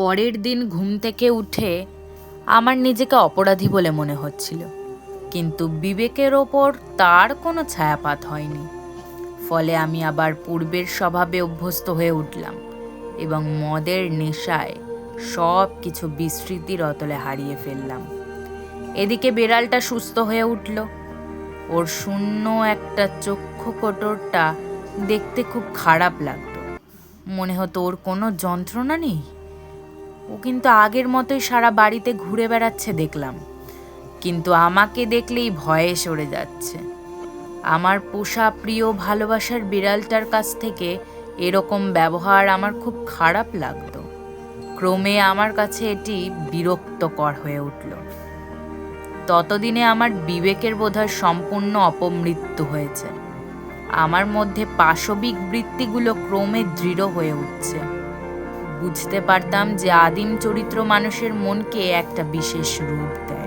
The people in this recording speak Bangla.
পরের দিন ঘুম থেকে উঠে আমার নিজেকে অপরাধী বলে মনে হচ্ছিল। কিন্তু বিবেকের ওপর তার কোনো ছায়াপাত হয়নি। ফলে আমি আবার পূর্বের স্বভাবে অভ্যস্ত হয়ে উঠলাম এবং মদের নেশায় সব কিছু বিস্মৃতির অতলে হারিয়ে ফেললাম। এদিকে বেড়ালটা সুস্থ হয়ে উঠল। ওর শূন্য একটা চক্ষু কোটরটা দেখতে খুব খারাপ লাগতো। মনে হতো ওর কোনো যন্ত্রণা নেই। কিন্তু আগের মতোই সারা বাড়িতে ঘুরে বেড়াচ্ছে দেখলাম। কিন্তু আমাকে দেখলেই ভয়ে সরে যাচ্ছে। আমার পোষা প্রিয় ভালোবাসার বিড়ালটার কাছ থেকে এরকম ব্যবহার আমার খুব খারাপ লাগতো। ক্রমে আমার কাছে এটি বিরক্তকর হয়ে উঠল। ততদিনে আমার বিবেকের বোধহয় সম্পূর্ণ অপমৃত্যু হয়েছে। আমার মধ্যে পাশবিক বৃত্তিগুলো ক্রমে দৃঢ় হয়ে উঠছে। বুঝতে পারতাম যে আদিম চরিত্র মানুষের মনকে একটা বিশেষ রূপ দেয়।